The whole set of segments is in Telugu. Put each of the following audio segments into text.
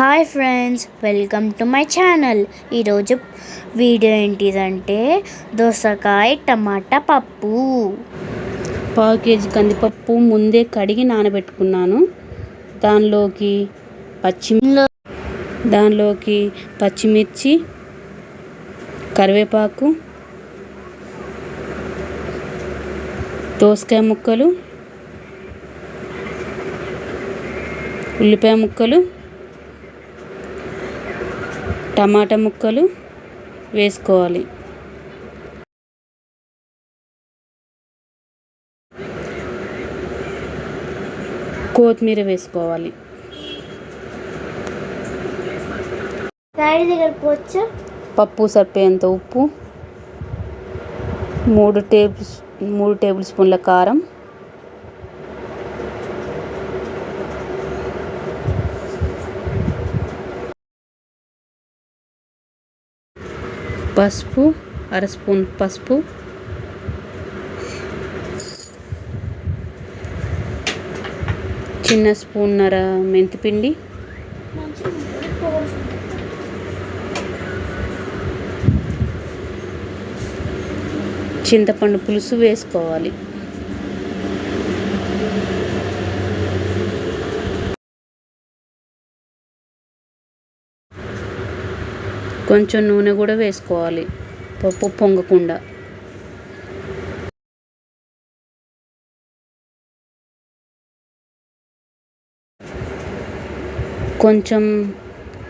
Hi friends welcome to my channel. ఈరోజు వీడియో ఏంటిదంటే దోసకాయ టమాటా పప్పు. పావు కేజీ కందిపప్పు ముందే కడిగి నానబెట్టుకున్నాను. దానిలోకి పచ్చిమి దానిలోకి పచ్చిమిర్చి కరివేపాకు దోసకాయ ముక్కలు ఉల్లిపాయ ముక్కలు టమాటా ముక్కలు వేసుకోవాలి. కొత్తిమీర వేసుకోవాలి. పప్పు సరిపోయేంత ఉప్పు. మూడు టేబుల్ మూడు టేబుల్ స్పూన్ల కారం. పసుపు అర స్పూన్ పసుపు. చిన్న స్పూన్నర మెంతిపిండి. చింతపండు పులుసు వేసుకోవాలి. కొంచెం నూనె కూడా వేసుకోవాలి. పప్పు పొంగకుండా. కొంచెం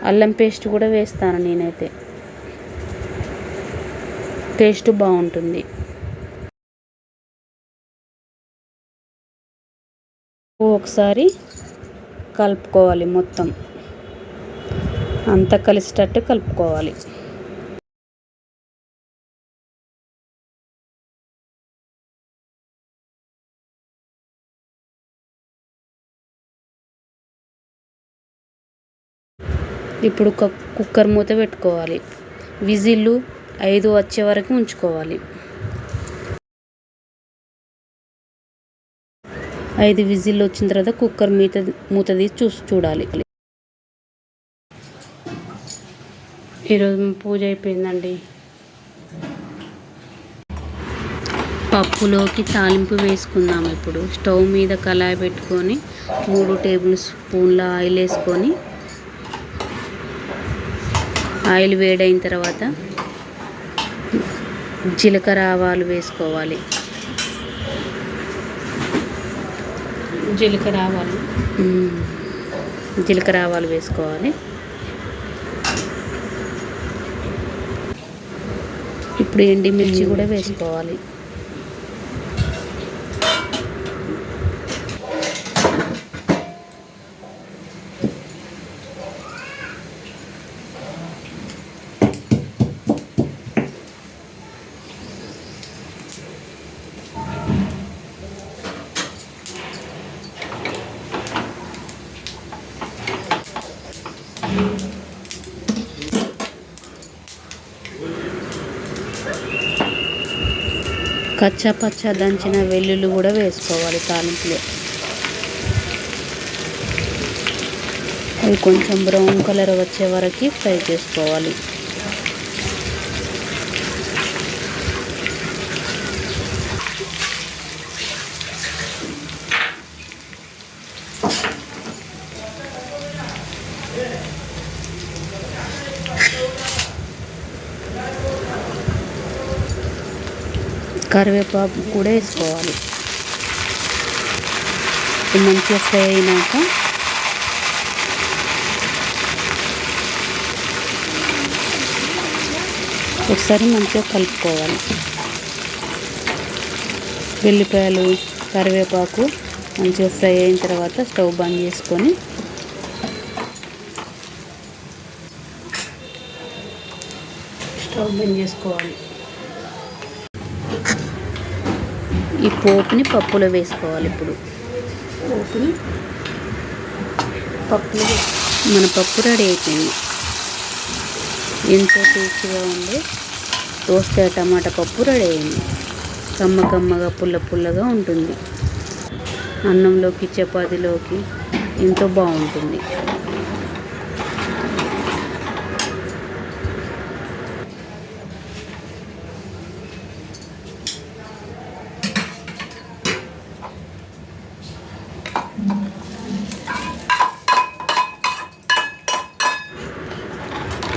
అల్లం పేస్ట్ కూడా వేస్తాను నేనైతే. టేస్ట్ బాగుంటుంది. ఒకసారి కలుపుకోవాలి మొత్తం. అంతా కలిసేటట్టు కలుపుకోవాలి. ఇప్పుడు కుక్కర్ మూత పెట్టుకోవాలి. విజిల్లు ఐదు వచ్చే వరకు ఉంచుకోవాలి. ఐదు విజిల్లు వచ్చిన తర్వాత కుక్కర్ మూత మూత తీసి చూసి చూడాలి. ఈరోజు పూజ అయిపోయిందండి. పప్పులోకి తాలింపు వేసుకుందాం ఇప్పుడు. స్టవ్ మీద కళాయి పెట్టుకొని మూడు టేబుల్ స్పూన్ల ఆయిల్ వేసుకొని ఆయిల్ వేడైన తర్వాత జీలకర్ర ఆవాలు వేసుకోవాలి. జీలకర్ర ఆవాలు. జీలకర్ర ఆవాలు వేసుకోవాలి. ఇప్పుడు ఎండిమిర్చి కూడా వేసుకోవాలి. కచ్చా పచ్చా దంచిన వెల్లుల్లి కూడా వేసుకోవాలి తాలింపులో. అవి కొంచెం బ్రౌన్ కలర్ వచ్చే వరకు ఫ్రై చేసుకోవాలి. కరివేపాకు కూడా వేసుకోవాలి. మంచిగా ఫ్రై అయినాక ఒకసారి మంచిగా కలుపుకోవాలి. వెల్లిపాయలు కరివేపాకు మంచిగా ఫ్రై అయిన తర్వాత స్టవ్ బంద్ చేసుకొని స్టవ్ బంద్ చేసుకోవాలి. ఈ పోపుని పప్పులో వేసుకోవాలి ఇప్పుడు. పోపుని పప్పులో మన పప్పు రెడీ అయిపోయింది. ఎంతో టేస్టీగా ఉండే దోసకాయ టమాటా పప్పు రెడీ అయింది. కమ్మ కమ్మగా పుల్ల పుల్లగా ఉంటుంది. అన్నంలోకి చపాతీలోకి ఎంతో బాగుంటుంది.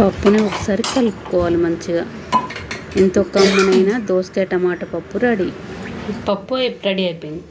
పప్పుని ఒకసారి కలుపుకోవాలి మంచిగా. ఎంతో కమ్మనైన దోసకాయ టమాటా పప్పు రెడీ. పప్పు రెడీ అయిపోయింది.